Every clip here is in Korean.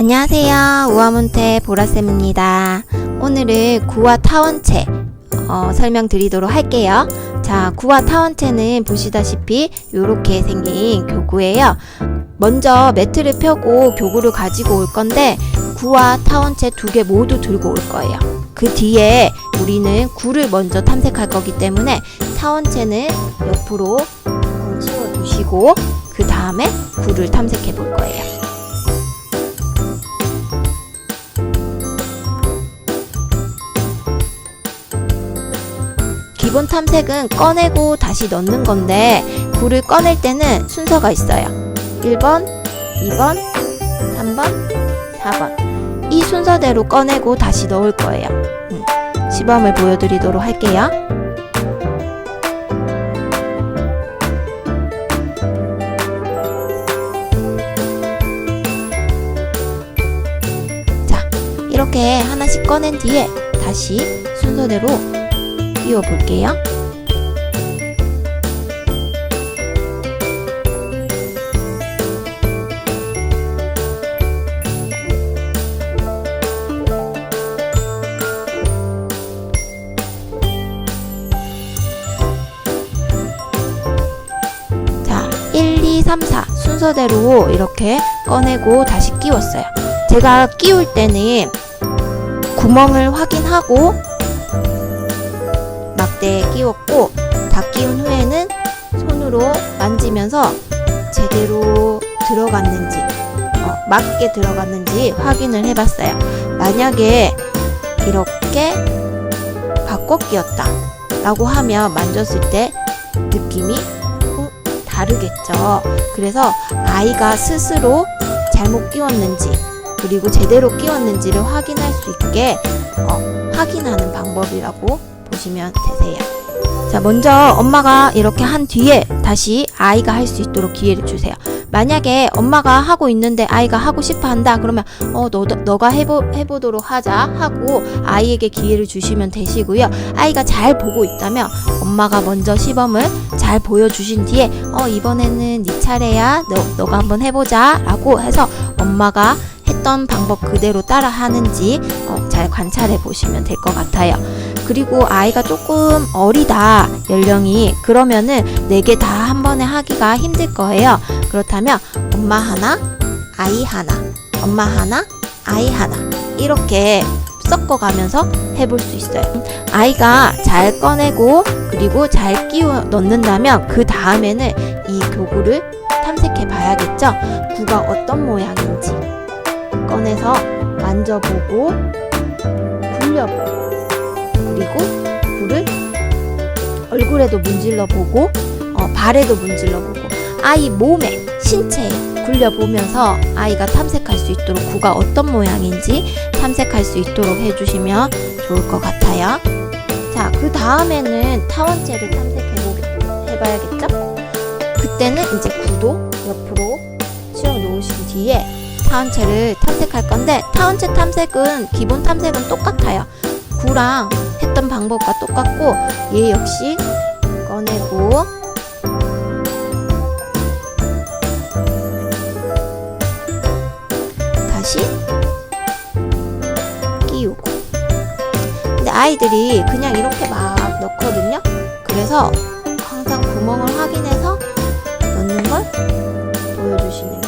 안녕하세요. 우아문태 보라쌤입니다. 오늘은 구와 타원체 어, 설명드리도록 할게요. 자, 구와 타원체는 보시다시피 이렇게 생긴 교구예요. 먼저 매트를 펴고 교구를 가지고 올 건데 구와 타원체 두 개 모두 들고 올 거예요. 그 뒤에 우리는 구를 먼저 탐색할 거기 때문에 타원체는 옆으로 치워 두시고 그 다음에 구를 탐색해 볼 거예요. 기본 탐색은 꺼내고 다시 넣는 건데 굴을 꺼낼 때는 순서가 있어요. 1번, 2번, 3번, 4번. 이 순서대로 꺼내고 다시 넣을 거예요. 음, 시범을 보여드리도록 할게요. 자, 이렇게 하나씩 꺼낸 뒤에 다시 순서대로 끼워 볼게요. 자, 1, 2, 3, 4 순서대로 이렇게 꺼내고 다시 끼웠어요. 제가 끼울 때는 구멍을 확인하고 막대에 끼웠고 다 끼운 후에는 손으로 만지면서 제대로 들어갔는지 어, 맞게 들어갔는지 확인을 해봤어요. 만약에 이렇게 바꿔 끼웠다 라고 하면 만졌을 때 느낌이 어, 다르겠죠. 그래서 아이가 스스로 잘못 끼웠는지 그리고 제대로 끼웠는지를 확인할 수 있게 어, 확인하는 방법이라고 보시면 되세요. 자, 먼저 엄마가 이렇게 한 뒤에 다시 아이가 할 수 있도록 기회를 주세요. 만약에 엄마가 하고 있는데 아이가 하고 싶어 한다 그러면 어 너, 너가 해보, 해보도록 하자 하고 아이에게 기회를 주시면 되시고요 아이가 잘 보고 있다면 엄마가 먼저 시범을 잘 보여주신 뒤에 어 이번에는 네 차례야 너, 너가 한번 해보자 라고 해서 엄마가 했던 방법 그대로 따라 하는지 어, 잘 관찰해 보시면 될 것 같아요. 그리고 아이가 조금 어리다 연령이 그러면은 네 개 다 한 번에 하기가 힘들 거예요. 그렇다면 엄마 하나, 아이 하나, 엄마 하나, 아이 하나 이렇게 섞어가면서 해볼 수 있어요. 아이가 잘 꺼내고 그리고 잘 끼워 넣는다면 그 다음에는 이 교구를 탐색해 봐야겠죠. 구가 어떤 모양인지 꺼내서 만져보고 굴려보고 그리고 굴을 얼굴에도 문질러 보고 어, 발에도 문질러 보고 아이 몸에 신체에 굴려보면서 아이가 탐색할 수 있도록 구가 어떤 모양인지 탐색할 수 있도록 해주시면 좋을 것 같아요. 자, 그 다음에는 타원체를 탐색해 해봐야겠죠? 그때는 이제 구도 옆으로 치워 놓으신 뒤에 타원체를 탐색할 건데 타원체 탐색은 기본 탐색은 똑같아요. 구랑 했던 방법과 똑같고 얘 역시 꺼내고 다시 끼우고 근데 아이들이 그냥 이렇게 막 넣거든요. 그래서 항상 구멍을 확인해서 넣는 걸 보여주시는 게 중요해요.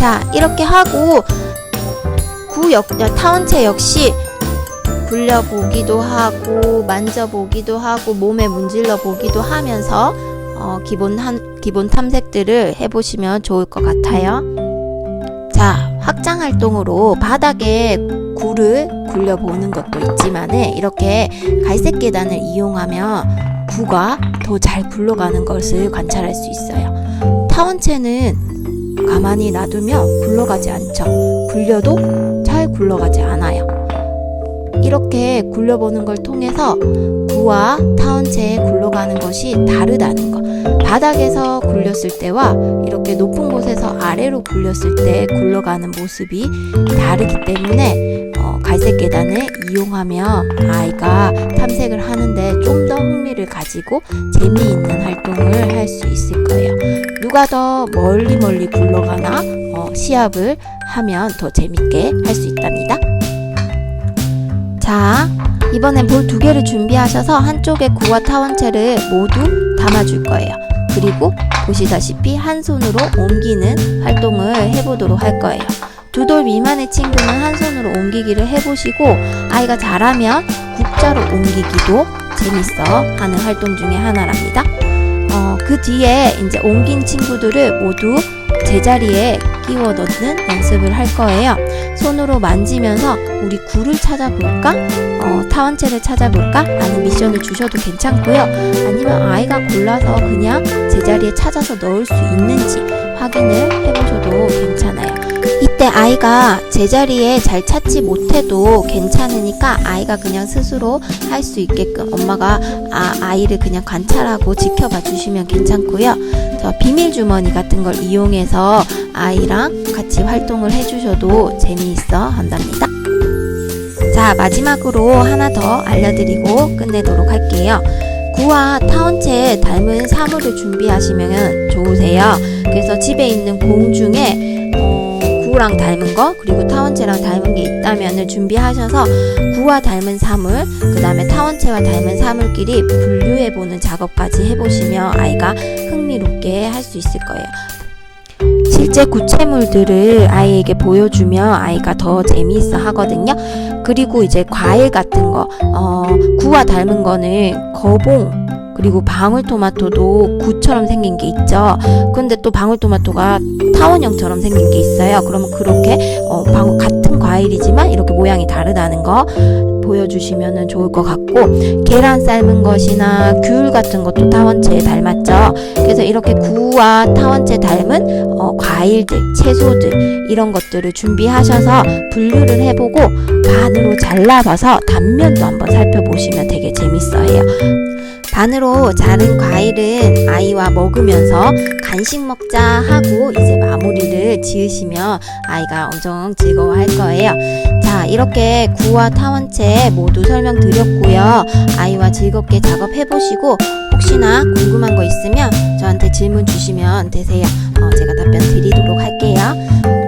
자, 이렇게 하고 구 역, 타원체 역시 굴려보기도 하고 만져보기도 하고 몸에 문질러 보기도 하면서 어, 기본 한 기본 탐색들을 해보시면 좋을 것 같아요. 자, 확장 활동으로 바닥에 굴을 굴려보는 것도 있지만은 이렇게 갈색 계단을 이용하면 구가 더 잘 굴러가는 것을 관찰할 수 있어요. 타원체는 가만히 놔두면 굴러가지 않죠. 굴려도 잘 굴러가지 않아요. 이렇게 굴려보는 걸 통해서 구와 타원체에 굴러가는 것이 다르다는 거. 바닥에서 굴렸을 때와 이렇게 높은 곳에서 아래로 굴렸을 때 굴러가는 모습이 다르기 때문에 어, 갈색 계단을 이용하며 아이가 탐색을 하는데 좀 더 흥미를 가지고 재미있는 활동을 할 수 있을 거예요. 누가 더 멀리 멀리 굴러가나 어, 시합을 하면 더 재밌게 할 수 있답니다. 자, 이번엔 볼 두 개를 준비하셔서 한쪽에 구와 타원체를 모두 담아줄 거예요. 그리고 보시다시피 한 손으로 옮기는 활동을 해보도록 할 거예요. 두 돌 미만의 친구는 한 손으로 옮기기를 해보시고 아이가 잘하면 국자로 옮기기도 재밌어 하는 활동 중에 하나랍니다. 어, 그 뒤에 이제 옮긴 친구들을 모두 제자리에 끼워 넣는 연습을 할 거예요. 손으로 만지면서 우리 굴을 찾아볼까? 어, 타원체를 찾아볼까? 라는 미션을 주셔도 괜찮고요. 아니면 아이가 골라서 그냥 제자리에 찾아서 넣을 수 있는지 확인을 해보셔도 괜찮아요. 이때 아이가 제자리에 잘 찾지 못해도 괜찮으니까 아이가 그냥 스스로 할 수 있게끔 엄마가 아, 아이를 그냥 관찰하고 지켜봐 주시면 괜찮고요. 저 비밀 주머니 같은 걸 이용해서 아이랑 같이 활동을 해주셔도 재미있어 한답니다. 자, 마지막으로 하나 더 알려드리고 끝내도록 할게요. 구와 타원체 닮은 사물을 준비하시면 좋으세요. 그래서 집에 있는 공 중에 어, 구랑 닮은 거 그리고 타원체랑 닮은 게 있다면을 준비하셔서 구와 닮은 사물 그 다음에 타원체와 닮은 사물끼리 분류해보는 작업까지 해보시면 아이가 흥미롭게 할 수 있을 거예요. 실제 구체물들을 아이에게 보여주면 아이가 더 재미있어 하거든요. 그리고 이제 과일 같은 거, 어, 구와 닮은 거는 거봉, 그리고 방울토마토도 구처럼 생긴 게 있죠. 근데 또 방울토마토가 타원형처럼 생긴 게 있어요. 그러면 그렇게 어, 방울 같은 과일이지만 이렇게 모양이 다르다는 거 보여주시면 좋을 것 같고 계란 삶은 것이나 귤 같은 것도 타원체에 닮았죠. 그래서 이렇게 구와 타원체 닮은 어, 과일들, 채소들 이런 것들을 준비하셔서 분류를 해보고 반으로 잘라봐서 단면도 한번 살펴보시면 되게 재밌어요. 반으로 자른 과일은 아이와 먹으면서 간식 먹자 하고 이제 마무리를 지으시면 아이가 엄청 즐거워할 거예요. 자, 이렇게 구와 타원체 모두 설명드렸고요. 아이와 즐겁게 작업해보시고 혹시나 궁금한 거 있으면 저한테 질문 주시면 되세요. 어, 제가 답변 드리도록 할게요.